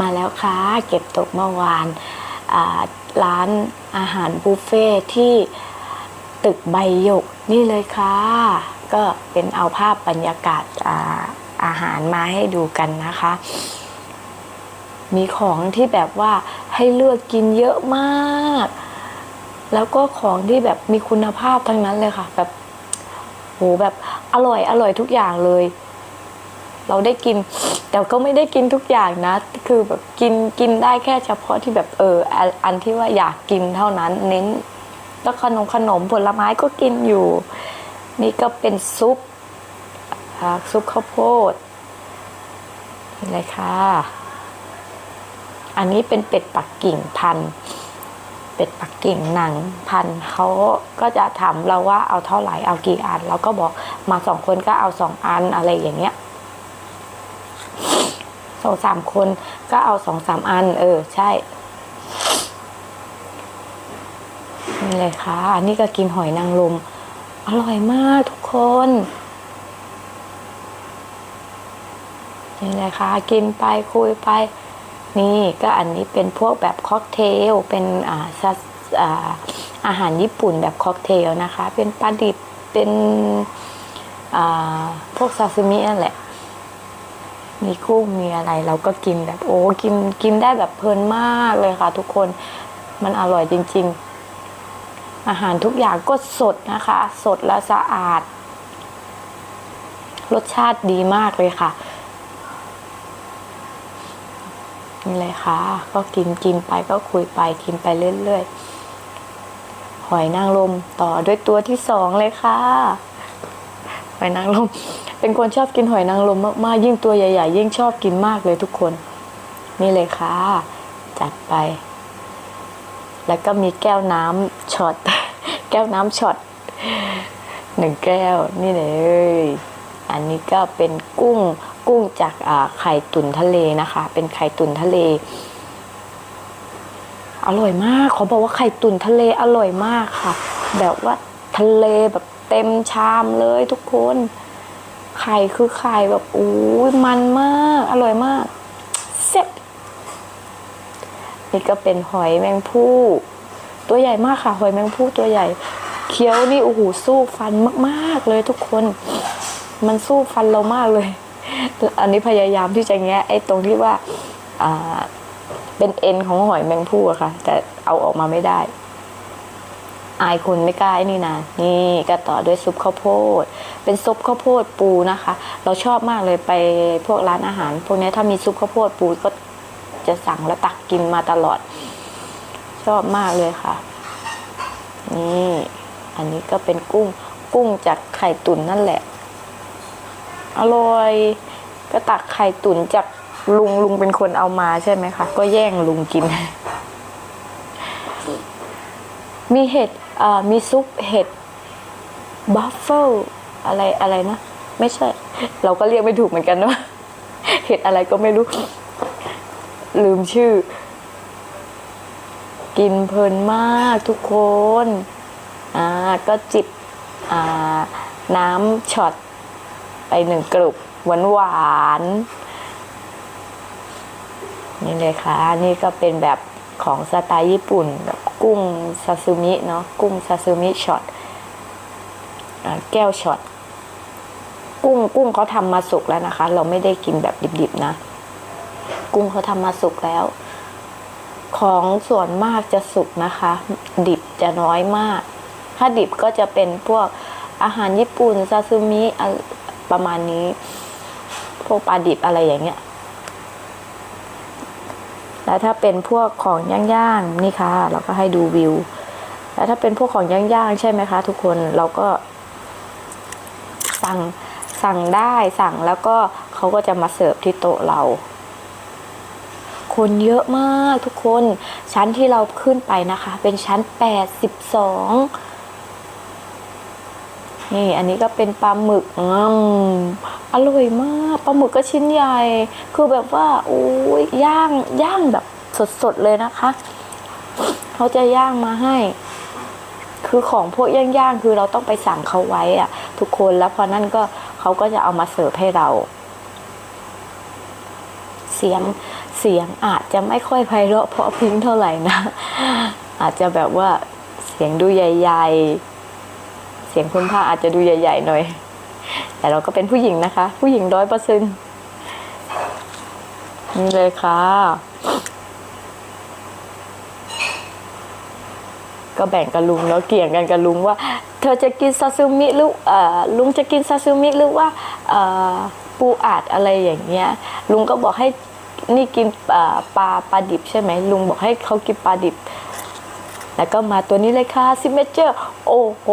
มาแล้วค่ะ เก็บตกเมื่อวานร้านอาหารบุฟเฟ่ที่ตึกใบหยกนี่เลยค่ะ ก็เป็นเอาภาพบรรยากาศอาอาหารมาให้ดูกันนะคะ มีของที่แบบว่าให้เลือกกินเยอะมาก แล้วก็ของที่แบบมีคุณภาพทั้งนั้นเลยค่ะ แบบโหแบบอร่อยอร่อยทุกอย่างเลย เราได้กิน แต่ก็ไม่ได้กินทุกอย่างนะ คือแบบกินกินได้แค่เฉพาะที่แบบเอออันที่ว่าอยากกินเท่านั้น เน้นแล้วขนมขนมผลไม้ก็กินอยู่ นี่ก็เป็นซุปซุปข้าวโพดนี่เลยค่ะ อันนี้เป็นเป็ดปักกิ่งพัน เป็ดปักกิ่งหนังพันเขาก็จะถามเราว่าเอาเท่าไหร่เอากี่อัน เราก็บอกมาสองคนก็เอาสองอันอะไรอย่างเงี้ย องสามคนก็เอาสองสามอัน เออ ใช่นี่เลยค่ะ อันนี้ก็กินหอยนางรมอร่อยมากทุกคนนี่เลยค่ะ กินไปคุยไป นี่ก็อันนี้เป็นพวกแบบค็อกเทล เป็นอ่าซาอ่าอาหารญี่ปุ่นแบบค็อกเทลนะคะ เป็นปลาดิบ เป็นอ่าพวกซาซิมินั่นแหละ มีกุ้งมีอะไร เราก็กินแบบโอ้กินกินได้แบบเพลินมากเลยค่ะ ทุกคนมันอร่อยจริง ๆ อาหารทุกอย่างก็สดนะคะ สดและสะอาด รสชาติดีมากเลยค่ะนี่เลยค่ะ ก็กินกินไปก็คุยไปกินไปเรื่อยๆหอยนางรมต่อด้วยตัวที่สองเลยค่ะ หอยนางรมเป็นคนชอบกินหอยนางรมมากๆยิ่งตัวใหญ่ ๆ ยิ่งชอบกินมากเลยทุกคน นี่เลยค่ะ จัดไป แล้วก็มีแก้วน้ำช็อตแก้วน้ำช็อตหนึ่งแก้วนี่เลย อันนี้ก็เป็นกุ้งกุ้งจากอ่าไข่ตุ๋นทะเลนะคะ เป็นไข่ตุ๋นทะเล อร่อยมากเขอบอกว่าไข่ตุ๋นทะเลอร่อยมากค่ะ แบบว่าทะเลแบบ เต็มชามเลยทุกคน ไข่คือไข่แบบอู้มันมาก อร่อยมากเซ็ตนี่ก็เป็นหอยแมงผู้ ตัวใหญ่มากค่ะ หอยแมงผู้ตัวใหญ่ เคี้ยวนี่โอ้โหสู้ฟันมากๆเลยทุกคน มันสู้ฟันเรามากเลย อันนี้พยายามที่จะแงะไอ้ตรงที่ว่า อ่าเป็นเอ็นของหอยแมงผู้อะค่ะ แต่เอาออกมาไม่ได้ อายคนไม่กล้าไอ้นี่นะนี่ก็ต่อด้วยซุปข้าวโพด เป็นซุปข้าวโพดปูนะคะ เราชอบมากเลยไปพวกร้านอาหาร พวกนี้ถ้ามีซุปข้าวโพดปูก็จะสั่งแล้วตักกินมาตลอด ชอบมากเลยค่ะ นี่อันนี้ก็เป็นกุ้งกุ้งจากไข่ตุ๋นนั่นแหละ อร่อย ก็ตักไข่ตุ๋นจากลุงลุงเป็นคนเอามาใช่ไหมคะ ก็แย่งลุงกิน มีเห็ด มีซุปเห็ดบัฟเฟิลอะไรอะไรนะ ไม่ใช่ เราก็เรียกไม่ถูกเหมือนกันเนาะเห็ดอะไรก็ไม่รู้ ลืมชื่อ กินเพลินมากทุกคนอ่าก็จิบอ่าน้ำช็อตไปหนึ่งกรุบหวานหวานๆนี่เลยค่ะ นี่ก็เป็นแบบของสไตล์ญี่ปุ่นแบบ กุ้งซาซูมิเนาะกุ้งซาซูมิช็อตแก้วช็อตกุ้งกุ้งเขาทำมาสุกแล้วนะคะ เราไม่ได้กินแบบดิบๆนะ กุ้งเขาทำมาสุกแล้ว ของส่วนมากจะสุกนะคะ ดิบจะน้อยมาก ถ้าดิบก็จะเป็นพวกอาหารญี่ปุ่นซาซูมิประมาณนี้ พวกปลาดิบอะไรอย่างเงี้ย แล้วถ้าเป็นพวกของย่างๆนี่ค่ะ เราก็ให้ดูวิว แล้วถ้าเป็นพวกของย่างๆใช่ไหมคะ ทุกคนเราก็ สั่งสั่งได้สั่งแล้วก็เขาก็จะมาเสิร์ฟที่โต๊ะเรา คนเยอะมากทุกคนชั้นที่เราขึ้นไปนะคะ เป็นชั้น 82 นี่อันนี้ก็เป็นปลาหมึกอืมอร่อยมากปลาหมึกก็ชิ้นใหญ่ คือแบบว่าโอ้ยย่างย่างแบบสดๆเลยนะคะเขาจะย่างมาให้ คือของพวกย่างๆคือเราต้องไปสั่งเขาไว้อะทุกคนแล้วพอนั่นก็เขาก็จะเอามาเสิร์ฟให้เรา เสียงเสียงอาจจะไม่ค่อยไพเราะเพราะพิ้งเท่าไหร่นะ อาจจะแบบว่าเสียงดูใหญ่ๆ เสียงคุณพ่าอาจจะดูใหญ่ ๆ หน่อย แต่เราก็เป็นผู้หญิงนะคะ ผู้หญิงร้อยเปอร์เซ็นต์นี่เลยค่ะ ก็แบ่งกับลุงแล้วเกี่ยงกันกับลุงว่า เธอจะกินซาซิมิหรือเออลุงจะกินซาซิมิหรือว่าเออปูอัดอะไรอย่างเงี้ย ลุงก็บอกให้นี่กินปลาปลาดิบใช่ไหมลุงบอกให้เขากินปลาดิบ แล้วก็มาตัวนี้เลยค่ะซิเมเจอร์โอ้โห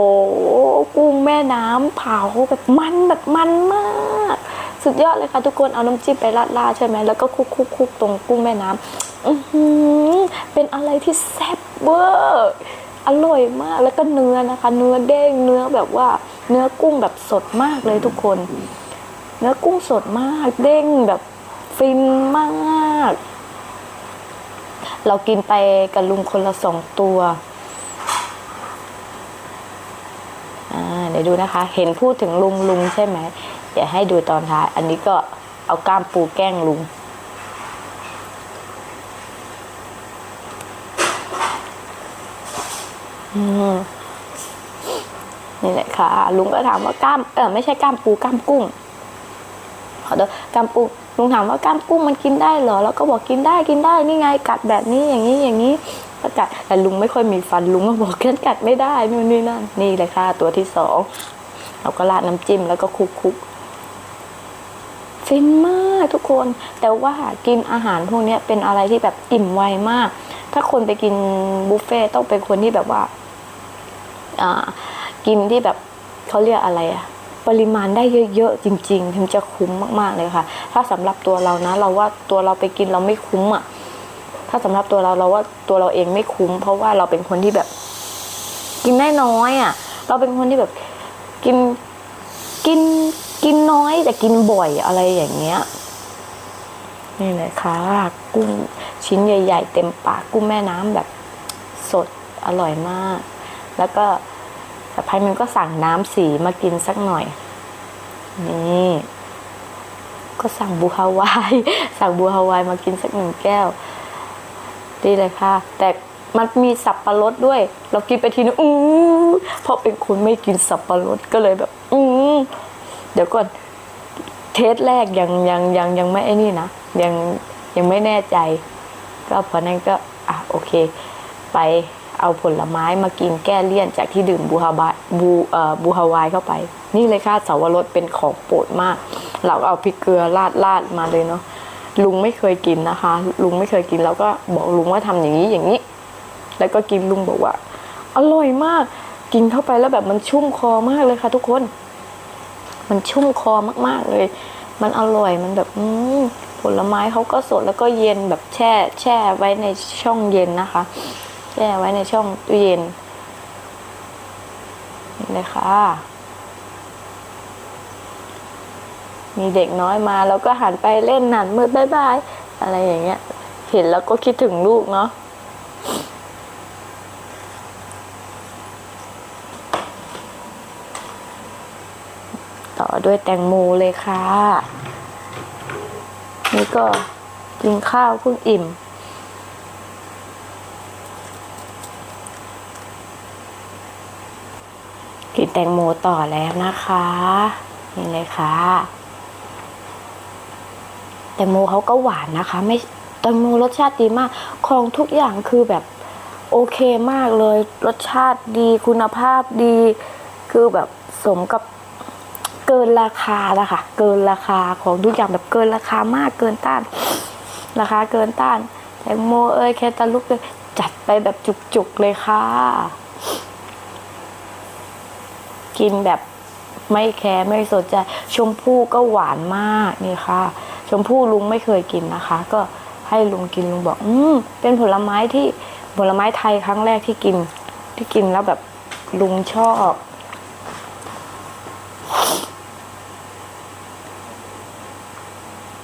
กุ้งแม่น้ำเผาแบบมันแบบมันมาก สุดยอดเลยค่ะทุกคนเอาน้ำจิ้มไปราดราดๆใช่ไหมแล้วก็คุกคุกคุกตรงกุ้งแม่น้ำอื้อหือเป็นอะไรที่แซ่บเวอร์อร่อยมากแล้วก็เนื้อนะคะ เนื้อเด้งเนื้อแบบว่า เนื้อกุ้งแบบสดมากเลยทุกคน เนื้อกุ้งสดมากเด้งแบบฟินมาก เรากินไปกับลุงคนละสองตัวเดี๋ยวดูนะคะ เห็นพูดถึงลุงลุงใช่ไหมเดี๋ยวให้ดูตอนท้าย อันนี้ก็เอาก้ามปูแกล้งลุง นี่แหละค่ะ ลุงก็ถามว่าก้าม เออไม่ใช่ก้ามปูก้ามกุ้งขอโทษก้ามปู ลุงถามว่ากล้ามกุ้งมันกินได้เหรอแล้วก็บอกกินได้กินได้นี่ไงกัดแบบนี้อย่างนี้อย่างนี้ก็กัดแต่ลุงไม่ค่อยมีฟันลุงก็บอกแค่กัดไม่ได้นู่นนี่นั่นนี่เลยค่ะตัวที่สองเราก็ราดน้ำจิ้มแล้วก็คลุกคุกๆฟินมากทุกคน แต่ว่ากินอาหารพวกนี้เป็นอะไรที่แบบอิ่มไวมาก ถ้าคนไปกินบุฟเฟ่ต์ต้องเป็นคนที่แบบว่า อ่า กินที่แบบเขาเรียกอะไรอะ ปริมาณได้เยอะๆจริง ๆ ถึงจะคุ้มมากๆเลยค่ะ ถ้าสำหรับตัวเรานะ เราว่าตัวเราไปกินเราไม่คุ้มอะถ้าสำหรับตัวเราเราว่าตัวเราเองไม่คุ้ม เพราะว่าเราเป็นคนที่แบบ กินได้น้อยอะเราเป็นคนที่แบบกินกินกินน้อยแต่กินบ่อยอะไรอย่างเงี้ยนี่เลยค่ะกุ้งชิ้นใหญ่ ๆ เต็มปากกุ้งแม่น้ำแบบสดอร่อยมาก แล้วก็ สะพายมันก็สั่งน้ำสีมากินสักหน่อย นี่ ก็สั่งบูฮาวาย สั่งบูฮาวายมากินสักหนึ่งแก้วดีเลยค่ะ แต่มันมีสับปะรดด้วย เรากินไปทีนึงอือเพราะเป็นคนไม่กินสับปะรดก็เลยแบบอือเดี๋ยวก่อนเทสแรกยังยังยังยังไม่ไอ้นี่นะยังยังไม่แน่ใจ ก็เพราะนั้นก็อะโอเค ไป เอาผลไม้มากินแก้เลี่ยนจากที่ดื่มบูฮาวายบูเอ่อบูฮาวายเข้าไป นี่เลยค่ะสาวรสเป็นของโปรดมาก เราเอาพริกเกลือราดราดมาเลยเนาะลุงไม่เคยกินนะคะ ลุงไม่เคยกินแล้วก็บอกลุงว่าทำอย่างนี้อย่างนี้ แล้วก็กินลุงบอกว่า อร่อยมาก กินเข้าไปแล้วแบบมันชุ่มคอมากเลยค่ะ ทุกคน มันชุ่มคอมากๆเลย มันอร่อยมันแบบอืมผลไม้เขาก็สดแล้วก็เย็นแบบแช่ แช่ไว้ในช่องเย็นนะคะ แช่ไว้ในช่องตู้เย็นนี่เลยค่ะ มีเด็กน้อยมาแล้วก็หันไปเล่นหนันมืดบายบายอะไรอย่างเงี้ย เห็นแล้วก็คิดถึงลูกเนาะต่อด้วยแตงโมเลยค่ะ นี่ก็กินข้าวเพิ่งอิ่ม กินแตงโมต่อแล้วนะคะ นี่เลยค่ะ แตงโมเขาก็หวานนะคะ ไม่แตงโมรสชาติดีมาก ของทุกอย่างคือแบบโอเคมากเลย รสชาติดีคุณภาพดี คือแบบสมกับเกินราคาล้วค่ะ เกินราคาของทุกอย่างแบบเกินราคามากเกินต้าน ราคาเกินต้านแตงโมเอ้ยแคตาลูกเลยจัดไปแบบจุกๆเลยค่ะ กินแบบไม่แคร์ไม่สนใจชมพู่ก็หวานมากนี่ค่ะ ชมพู่ลุงไม่เคยกินนะคะ ก็ให้ลุงกินลุงบอก อืมเป็นผลไม้ที่ผลไม้ไทยครั้งแรกที่กิน ที่กินแล้วแบบลุงชอบ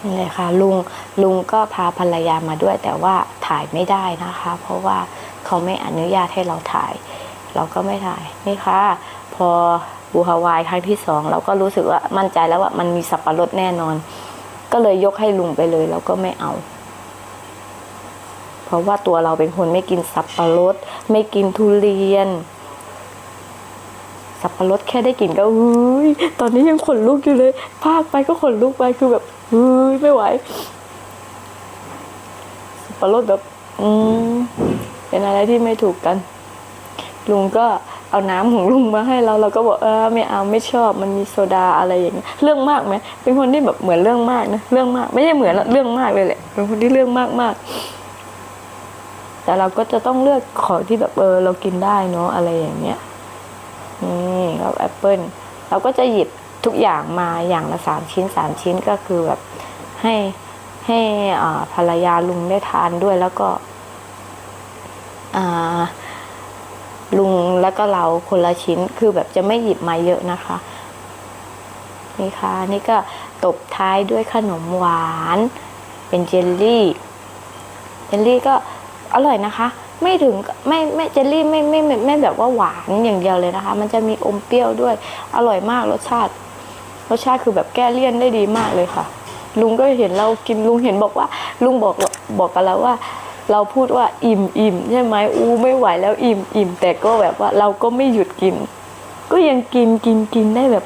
นี่เลยค่ะลุงลุงก็พาภรรยามาด้วย แต่ว่าถ่ายไม่ได้นะคะ เพราะว่าเขาไม่อนุญาตให้เราถ่าย เราก็ไม่ถ่ายนี่ค่ะ พอบูฮาวายครั้งที่สองเราก็รู้สึกว่ามั่นใจแล้วว่ามันมีสับปะรดแน่นอน ก็เลยยกให้ลุงไปเลยเราก็ไม่เอา เพราะว่าตัวเราเป็นคนไม่กินสับปะรด ไม่กินทุเรียน สับปะรดแค่ได้กลิ่นก็เฮ้ยตอนนี้ยังขนลุกอยู่เลยพากไปก็ขนลุกไปคือแบบเฮ้ยไม่ไหวสับปะรดแบบ อืมเป็นอะไรที่ไม่ถูกกัน ลุงก็เอาน้ำของลุงมาให้เราเราก็บอกเออไม่เอาไม่ชอบมันมีโซดาอะไรอย่างเงี้ยเรื่องมากไหมเป็นคนที่แบบเหมือนเรื่องมากนะเรื่องมาก ไม่ใช่เหมือนเรื่องมากเลยแหละเป็นคนที่เรื่องมากมากแต่เราก็จะต้องเลือกของที่แบบเออเรากินได้เนาะอะไรอย่างเงี้ยนี่ครับแอปเปิลเราก็จะหยิบทุกอย่างมาอย่างละสามชิ้นสามชิ้นก็คือแบบให้ให้อ่าภรรยาลุงได้ทานด้วยแล้วก็ อ่า ลุงแล้วก็เราคนละชิ้นคือแบบจะไม่หยิบมาเยอะนะคะ นี่ค่ะนี่ก็ตบท้ายด้วยขนมหวาน เป็นเจลลี่เจลลี่ก็อร่อยนะคะ ไม่ถึงไม่ไม่เจลลี่ไม่ไม่ไม่ไม่แบบว่าหวานอย่างเดียวเลยนะคะ มันจะมีอมเปรี้ยวด้วยอร่อยมากรสชาติ รสชาติคือแบบแก้เลี่ยนได้ดีมากเลยค่ะ ลุงก็เห็นเรากินลุงเห็นบอกว่า ลุงบอกบอกกับเราว่า เราพูดว่าอิ่มอิ่มใช่ไหมอูไม่ไหวแล้วอิ่มอิ่มแต่ก็แบบว่าเราก็ไม่หยุดกิน ก็ยังกินกินกินได้แบบ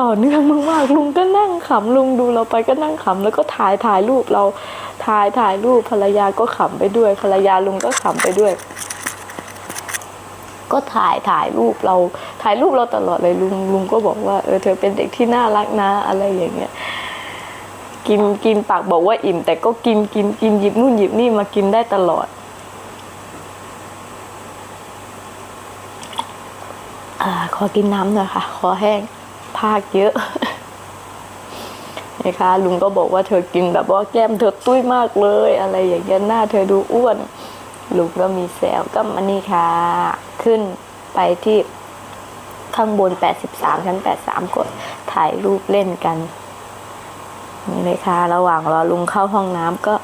ต่อเนื่องมากๆลุงก็นั่งขำลุงดูเราไปก็นั่งขำแล้วก็ถ่ายถ่ายรูปเราถ่ายถ่ายรูปภรรยาก็ขำไปด้วย ภรรยาลุงก็ขำไปด้วย ก็ถ่ายถ่ายรูปเราถ่ายรูปเราตลอดเลยลุงลุงก็บอกว่าเออเธอเป็นเด็กที่น่ารักนะอะไรอย่างเงี้ย กินกินปากบอกว่าอิ่ม แต่ก็กินกินกินหยิบนู่นหยิบนี่มากินได้ตลอดอขอกินน้ำหน่อยค่ะคอแห้งภาคเยอะนะคะลุงก็บอกว่าเธอกินแบบว่าแก้มเธอตุ้ยมากเลย อะไรอย่างเงี้ยหน้าเธอดูอ้วน ลุงก็มีแซวก็มานี่ค่ะ ขึ้นไปที่ข้างบน 83 ชั้น 83 กดถ่ายรูปเล่นกัน นี่เลยค่ะ ระหว่างรอลุงเข้าห้องน้ำก็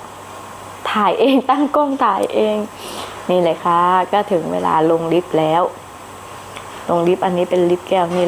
ถ่ายเองตั้งกล้องถ่ายเอง นี่เลยค่ะ ก็ถึงเวลาลงลิฟต์แล้ว ลงลิฟต์อันนี้เป็นลิฟต์แก้วนี่